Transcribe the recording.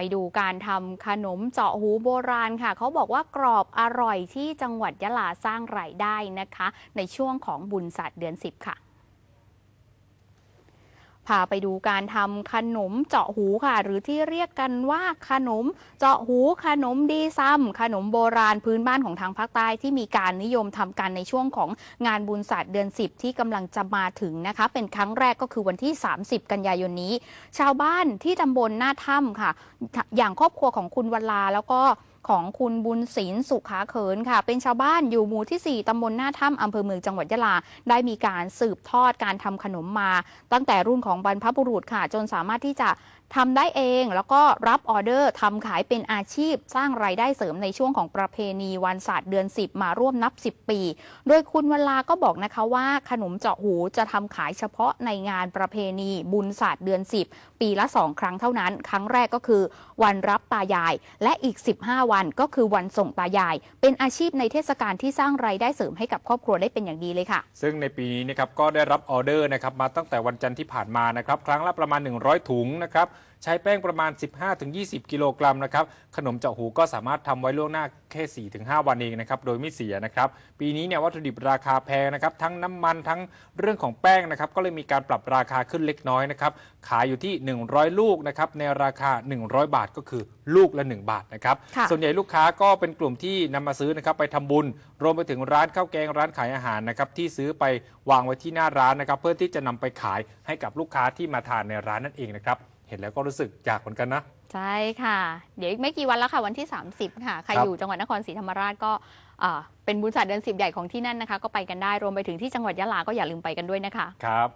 ไปดูการทำขนมเจาะหูโบราณค่ะ เขาบอกว่ากรอบอร่อยที่จังหวัดยะลาสร้างรายได้นะคะ ในช่วงของบุญศาสตร์เดือน 10 ค่ะ พาไปดูการทำขนมเจาะหูค่ะ หรือที่เรียกกันว่าขนมเจาะหูขนมดีซัมขนมโบราณพื้นบ้านของทางภาคใต้ที่มีการนิยมทำกันในช่วงของงานบุญศาสตร์เดือน 10 ที่กำลังจะมาถึงนะคะ เป็นครั้งแรกก็คือวันที่ 30 กันยายนนี้ ชาวบ้านที่ตำบลหน้าถ้ำค่ะ อย่างครอบครัวของคุณวัลลาแล้วก็ ของคุณบุญศิลสุขาเขินค่ะ เป็นชาวบ้านอยู่หมู่ที่ 4 ตำบลหน้าถ้ำอำเภอเมืองจังหวัดยะลา ได้มีการสืบทอดการทำขนมมา ตั้งแต่รุ่นของบรรพบุรุษค่ะ จนสามารถที่จะทำได้เอง แล้วก็รับออเดอร์ทำขายเป็นอาชีพ สร้างรายได้เสริมในช่วงของประเพณีวันศาสตร์เดือน 10 มาร่วมนับ 10 ปี โดยคุณวลลาก็บอกนะคะว่าขนมเจาะหูจะทำขายเฉพาะในงานประเพณีบุญศาสตร์เดือน 10 ปีละ 2 ครั้งเท่านั้น ครั้งแรกก็คือ วันรับตายายและอีก 15 วันก็คือวันส่งตายาย เป็นอาชีพในเทศกาลที่สร้างรายได้เสริมให้กับครอบครัวได้เป็นอย่างดีเลยค่ะ ซึ่งในปีนี้นะครับก็ได้รับออเดอร์นะครับมาตั้งแต่วันจันทร์ที่ผ่านมานะครับครั้งละประมาณ 100 ถุงนะครับ ใช้แป้งประมาณ 15-20 กิโลกรัมนะครับ ขนมเจาะหูก็สามารถทำไว้ล่วงหน้าแค่ 4-5 วันเองนะครับ โดยไม่เสียนะครับ ปีนี้เนี่ยวัตถุดิบราคาแพงนะครับ ทั้งน้ำมันทั้งเรื่องของแป้งนะครับ ก็เลยมีการปรับราคาขึ้นเล็กน้อยนะครับ ขายอยู่ที่ 100 ลูกนะครับในราคา 100 บาทก็คือลูกละ 1 บาทนะครับค่ะส่วนใหญ่ลูกค้าก็เป็นกลุ่มที่นำมาซื้อนะครับไปทำบุญ รวมไปถึงร้านข้าวแกงร้านขายอาหารนะครับที่ซื้อไปวางไว้ที่หน้าร้านนะครับ เพื่อที่จะนำไปขายให้กับลูกค้าที่มาทานในร้านนั่นเองนะครับ เห็นแล้วก็รู้สึกอยากเหมือนกันนะ ใช่ค่ะ เดี๋ยวอีกไม่กี่วันแล้วค่ะวันที่ 30 ค่ะ ใครครับ อยู่จังหวัดนครศรีธรรมราชก็อ่าเป็นบุญศาสตร์เดือน10ใหญ่ของที่นั่นนะคะ ก็ไปกันได้รวมไปถึงที่จังหวัดยะลาก็อย่าลืมไปกันด้วยนะคะ ครับ